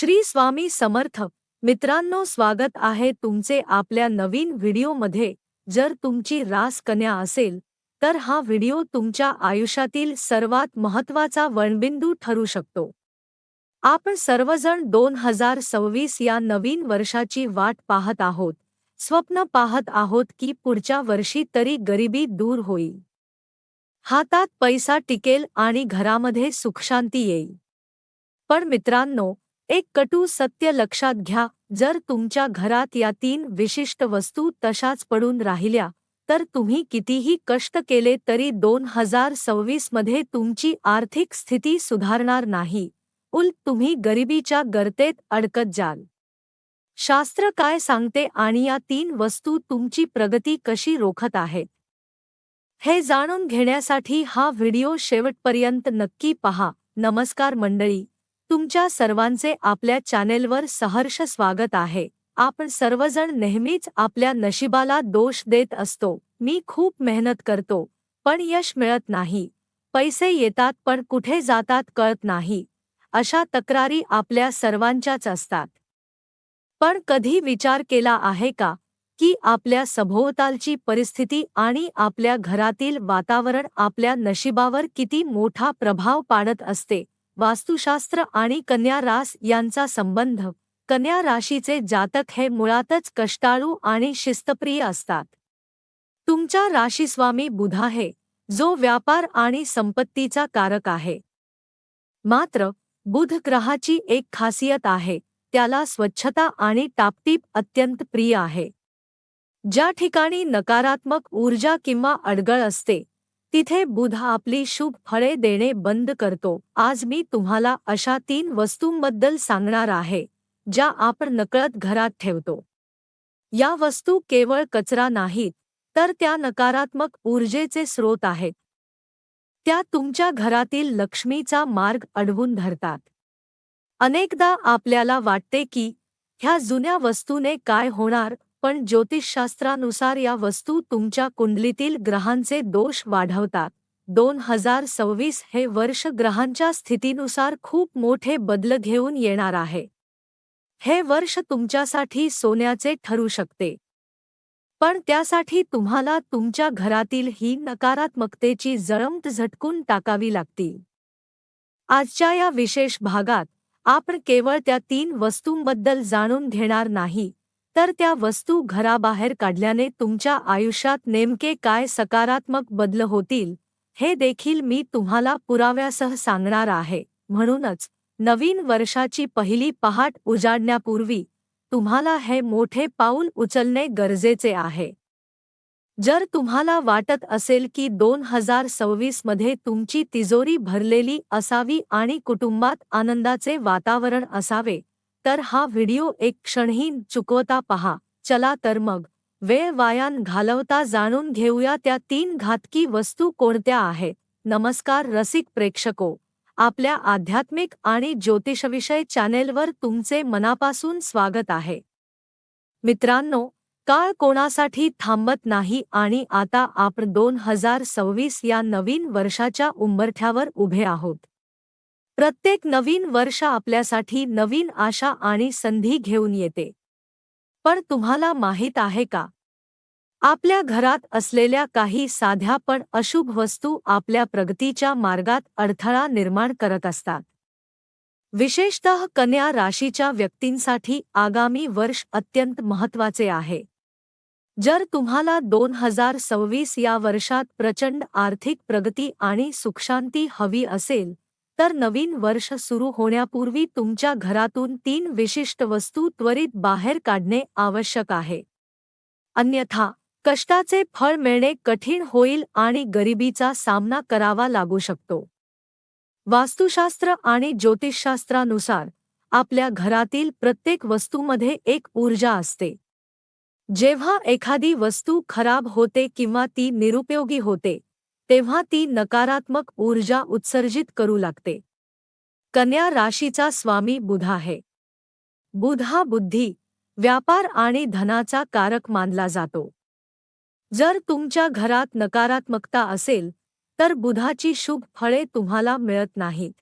श्री स्वामी समर्थ. मित्रांनो स्वागत आहे तुमचे आपल्या नवीन व्हिडिओमध्ये. जर तुमची रास कन्या असेल तर हा व्हिडिओ तुमच्या आयुष्यातील सर्वात महत्त्वाचा वणबिंदू ठरू शकतो. आपण सर्वजण दोन हजार सव्वीस या नवीन वर्षाची वाट पाहत आहोत. स्वप्न पाहत आहोत की पुढच्या वर्षी तरी गरिबी दूर होईल. हातात पैसा टिकेल आणि घरामध्ये सुखशांती येईल. पण मित्रांनो एक कटू सत्य लक्षात घ्या जर तुमच्या घरात या तीन विशिष्ट वस्तू तशाच पडून राहिल्या तर तुम्ही कितीही कष्ट केले तरी दोन हजार सव्वीसमध्ये तुमची आर्थिक स्थिती सुधारणार नाही. उल तुम्ही गरिबीच्या गर्तेत अडकत जाल. शास्त्र काय सांगते आणि या तीन वस्तू तुमची प्रगती कशी रोखत आहेत? हे जाणून घेण्यासाठी हा व्हिडिओ शेवटपर्यंत नक्की पहा. नमस्कार मंडळी. तुमच्या सर्वांचे आपल्या चॅनेलवर सहर्ष स्वागत आहे. आपण सर्वजण नेहमीच आपल्या नशिबाला दोष देत असतो. मी खूप मेहनत करतो पण यश मिळत नाही. पैसे येतात पण कुठे जातात कळत नाही. अशा तक्रारी आपल्या सर्वांच्याच असतात. पण कधी विचार केला आहे का की आपल्या सभोवतालची परिस्थिती आणि आपल्या घरातील वातावरण आपल्या नशिबावर किती मोठा प्रभाव पाडत असते? वास्तुशास्त्र आणि कन्या रास यांचा संबंध. कन्या राशीचे जातक हे मुळातच कष्टाळू आणि शिस्तप्रिय असतात. तुमच्या राशीस्वामी बुध आहे जो व्यापार आणि संपत्तीचा कारक आहे. मात्र बुध ग्रहाची एक खासियत आहे त्याला स्वच्छता आणि टापटीप अत्यंत प्रिय आहे. ज्या ठिकाणी नकारात्मक ऊर्जा किंवा अडगळ असते तिथे बुध आपली शुभ फळे देणे बंद करतो. आज मी तुम्हाला अशा तीन वस्तूंबद्दल सांगणार आहे ज्या आपण नकळत घरात ठेवतो. या वस्तू केवळ कचरा नाहीत तर त्या नकारात्मक ऊर्जेचे स्रोत आहेत. त्या तुमच्या घरातील लक्ष्मीचा मार्ग अडवून धरतात. अनेकदा आपल्याला वाटते की ह्या जुन्या वस्तूने काय होणार? पण ज्योतिषशास्त्रानुसार या वस्तू तुमच्या कुंडलीतील ग्रहांचे दोष वाढवतात. दोन हजार सव्वीस हे वर्ष ग्रहांच्या स्थितीनुसार खूप मोठे बदल घेऊन येणार आहे. हे वर्ष तुमच्यासाठी सोन्याचे ठरू शकते. पण त्यासाठी तुम्हाला तुमच्या घरातील ही नकारात्मकतेची जळमट झटकून टाकावी लागतील. आजच्या या विशेष भागात आपण केवळ त्या तीन वस्तूंबद्दल जाणून घेणार नाही. तर त्या वस्तू घराबाहेर काढल्याने तुमच्या आयुष्यात नेमके काय सकारात्मक बदल होतील हे देखील मी तुम्हाला पुराव्यासह सांगणार आहे. म्हणूनच नवीन वर्षाची पहिली पहाट उजाडण्यापूर्वी तुम्हाला हे मोठे पाऊल उचलणे गरजेचे आहे. जर तुम्हाला वाटत असेल की दोन हजार सव्वीसमध्ये तुमची तिजोरी भरलेली असावी आणि कुटुंबात आनंदाचे वातावरण असावे तर हा व्हिडिओ एक क्षणही चुकवता पहा. चला तर मग वेळ वायान घालवता जाणून घेऊया त्या तीन घातकी वस्तू कोणत्या आहेत. नमस्कार रसिक प्रेक्षको आपल्या आध्यात्मिक आणि ज्योतिषविषय चॅनेलवर तुमचे मनापासून स्वागत आहे. मित्रांनो काळ कोणासाठी थांबत नाही आणि आता आपण दोन हजार सव्वीस या नवीन वर्षाच्या उंबरठ्यावर उभे आहोत. प्रत्येक नवीन वर्ष आपल्यासाठी नवीन आशा आणि संधी घेऊन येते. पण तुम्हाला माहीत आहे का? आपल्या घरात असलेल्या काही साध्या पण अशुभ वस्तू आपल्या प्रगतीच्या मार्गात अडथळा निर्माण करत असतात. विशेषतः कन्या राशीच्या व्यक्तींसाठी आगामी वर्ष अत्यंत महत्त्वाचे आहे. जर तुम्हाला दोन हजार सव्वीस या वर्षात प्रचंड आर्थिक प्रगती आणि सुखशांती हवी असेल तर नवीन वर्ष सुरू होण्यापूर्वी तुमच्या घरातून तीन विशिष्ट वस्तू त्वरित बाहेर काढणे आवश्यक आहे. अन्यथा कष्टाचे फळ मिळणे कठीण होईल आणि गरिबीचा सामना करावा लागू शकतो. वास्तुशास्त्र आणि ज्योतिषशास्त्रानुसार आपल्या घरातील प्रत्येक वस्तूमध्ये एक ऊर्जा असते. जेव्हा एखादी वस्तू खराब होते किंवा ती निरुपयोगी होते तेव्हा ती नकारात्मक ऊर्जा उत्सर्जित करू लागते. कन्या राशीचा स्वामी बुध आहे. बुध हा बुद्धी व्यापार आणि धनाचा कारक मानला जातो. जर तुमच्या घरात नकारात्मकता असेल तर बुधाची शुभ फळे तुम्हाला मिळत नाहीत.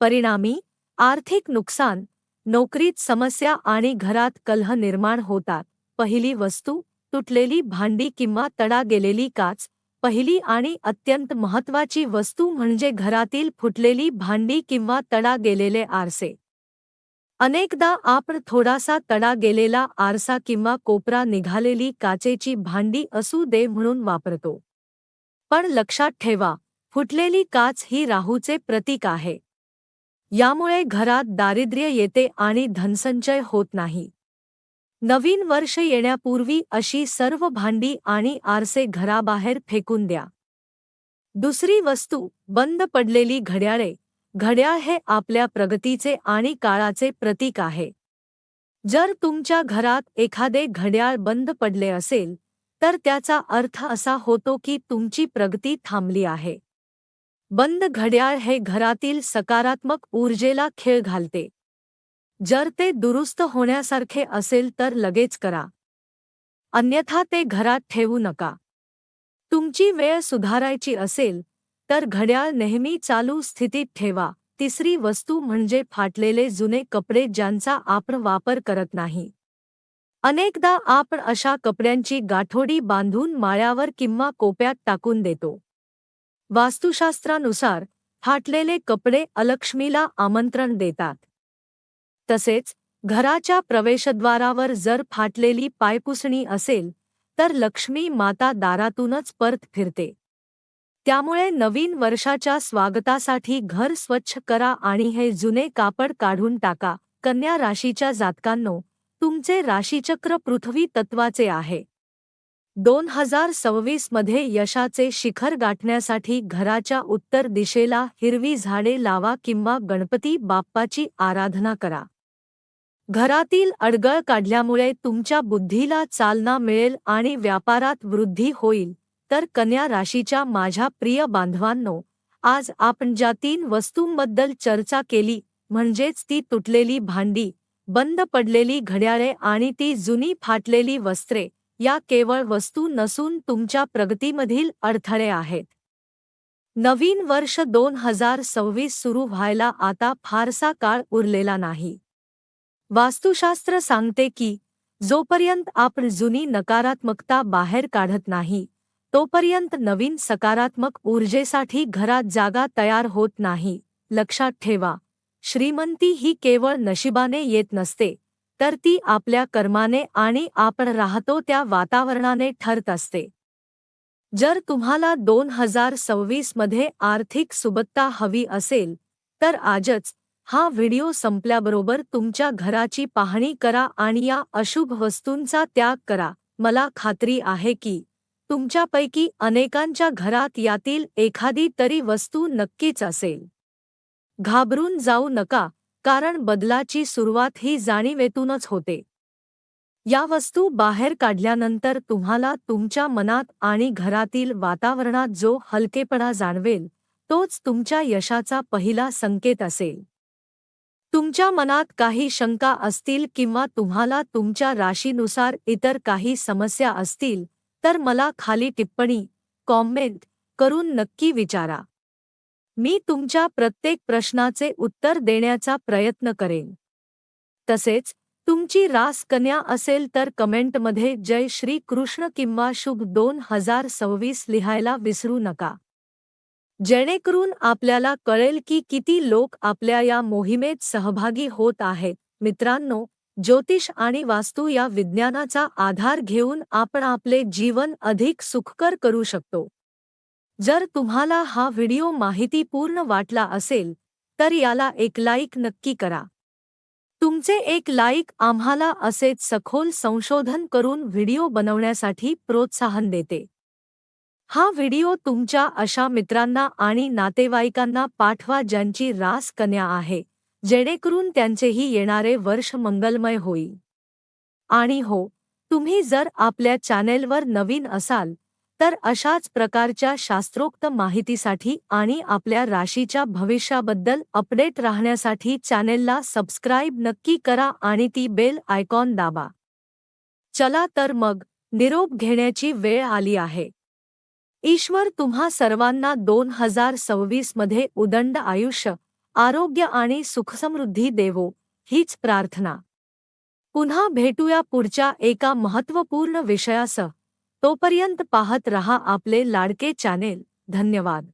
परिणामी आर्थिक नुकसान नोकरीत समस्या आणि घरात कलह निर्माण होतात. पहिली वस्तू तुटलेली भांडी किंवा तडा गेलेली काच पहिली आणि अत्यंत महत्वाची वस्तू म्हणजे घरातील फुटलेली भांडी किंवा तडा गेलेले आरसे. अनेकदा आपण थोडासा तडा गेलेला आरसा किंवा कोपरा निघालेली काचेची भांडी असू दे म्हणून वापरतो. पण लक्षात ठेवा फुटलेली काच ही राहूचे प्रतीक आहे. यामुळे घरात दारिद्र्य येते आणि धनसंचय होत नाही. नवीन वर्ष येण्यापूर्वी अशी सर्व भांडी आणि आरसे घराबाहेर फेकून द्या. दुसरी वस्तू बंद पडलेली घड्याळे. घड्याळ हे आपल्या प्रगतीचे आणि काळाचे प्रतीक आहे. जर तुमच्या घरात एखादे घड्याळ बंद पडले असेल तर त्याचा अर्थ असा होतो की तुमची प्रगती थांबली आहे. बंद घड्याळ हे घरातील सकारात्मक ऊर्जेला खेळ घालते. जर ते दुरुस्त होण्यासारखे असेल तर लगेच करा. अन्यथा ते घरात ठेवू नका. तुमची वेळ सुधारायची असेल तर घड्याळ नेहमी चालू स्थितीत ठेवा. तिसरी वस्तू म्हणजे फाटलेले जुने कपडे ज्यांचा आपण वापर करत नाही. अनेकदा आपण अशा कपड्यांची गाठोडी बांधून माळ्यावर किंवा कोप्यात टाकून देतो. वास्तुशास्त्रानुसार फाटलेले कपडे अलक्ष्मीला आमंत्रण देतात. तसेच घराच्या प्रवेशद्वारावर जर फाटलेली पायपुसणी असेल तर लक्ष्मी माता दारातूनच परत फिरते. त्यामुळे नवीन वर्षाच्या स्वागतासाठी घर स्वच्छ करा आणि हे जुने कापड काढून टाका. कन्या राशीच्या जातकांनो तुमचे राशीचक्र पृथ्वी तत्वाचे आहे. दोन हजार सव्वीसमध्ये यशाचे शिखर गाठण्यासाठी घराच्या उत्तर दिशेला हिरवी झाडे लावा किंवा गणपती बाप्पाची आराधना करा. घरातील अडगळ काढल्यामुळे तुमच्या बुद्धीला चालना मिळेल आणि व्यापारात वृद्धी होईल. तर कन्या राशीच्या माझ्या प्रिय बांधवांनो आज आपण ज्या तीन वस्तूंबद्दल चर्चा केली म्हणजेच ती तुटलेली भांडी बंद पडलेली घड्याळे आणि ती जुनी फाटलेली वस्त्रे या केवळ वस्तू नसून तुमच्या प्रगतीमधील अडथळे आहेत. नवीन वर्ष दोन हजार सव्वीस सुरू व्हायला आता फारसा काळ उरलेला नाही. वास्तुशास्त्र सांगते की जोपर्यंत आपण जुनी नकारात्मकता बाहेर काढत नाही तोपर्यंत नवीन सकारात्मक ऊर्जेसाठी घरात जागा तयार होत नाही. लक्षात ठेवा श्रीमंती ही केवळ नशिबाने येत नसते तर ती आपल्या कर्माने आणि आपण राहतो त्या वातावरणाने ठरत असते. जर तुम्हाला दोन हजार सव्वीसमध्ये आर्थिक सुबत्ता हवी असेल तर आजच हा व्हिडिओ संपल्याबरोबर तुमच्या घराची पाहणी करा आणि या अशुभ वस्तूंचा त्याग करा. मला खात्री आहे की तुमच्यापैकी अनेकांच्या घरात यातील एखादी तरी वस्तू नक्कीच असेल. घाबरून जाऊ नका कारण बदलाची सुरुवात ही जाणीवेतूनच होते. या वस्तू बाहेर काढल्यानंतर तुम्हाला तुमच्या मनात आणि घरातील वातावरणात जो हलकेपणा जाणवेल तोच तुमच्या यशाचा पहिला संकेत असेल. तुमच्या मनात काही शंका असतील किंवा तुम्हाला तुमच्या राशीनुसार इतर काही समस्या असतील तर मला खाली टिप्पणी कॉमेंट करून नक्की विचारा. मी तुमच्या प्रत्येक प्रश्नाचे उत्तर देण्याचा प्रयत्न करेन. तसेच तुमची रास कन्या असेल तर कमेंटमध्ये जय श्री कृष्ण किंवा शुभ दोन हजार सव्वीस लिहायला विसरू नका. जेणेकरून आपल्याला कळेल की किती लोक आपल्या या मोहिमेत सहभागी होत आहेत. मित्रांनो ज्योतिष आणि वास्तू या विज्ञानाचा आधार घेऊन आपण आपले जीवन अधिक सुखकर करू शकतो. जर तुम्हाला हा व्हिडिओ माहितीपूर्ण वाटला असेल तर याला एक लाईक नक्की करा. तुमचे एक लाईक आम्हाला असेच सखोल संशोधन करून व्हिडिओ बनवण्यासाठी प्रोत्साहन देते. हा व्हिडिओ तुमच्या अशा मित्रांना आणि नातेवाईकांना पाठवा ज्यांची रास कन्या आहे जेणेकरून त्यांचेही येणारे वर्ष मंगलमय होईल. आणि हो तुम्ही जर आपल्या चॅनेलवर नवीन असाल तर अशाच प्रकारच्या शास्त्रोक्त माहितीसाठी आणि आपल्या राशीच्या भविष्याबद्दल अपडेट राहण्यासाठी चॅनेलला सबस्क्राईब नक्की करा आणि ती बेल आयकॉन दाबा. चला तर मग निरोप घेण्याची वेळ आली आहे. ईश्वर तुम्हा सर्वांना दोन हजार सव्वीसमध्ये उदंड आयुष्य आरोग्य आणि सुखसमृद्धी देवो हीच प्रार्थना. पुन्हा भेटूया पुढच्या एका महत्त्वपूर्ण विषयासह. तोपर्यंत पाहत रहा आपले लाडके चॅनेल. धन्यवाद.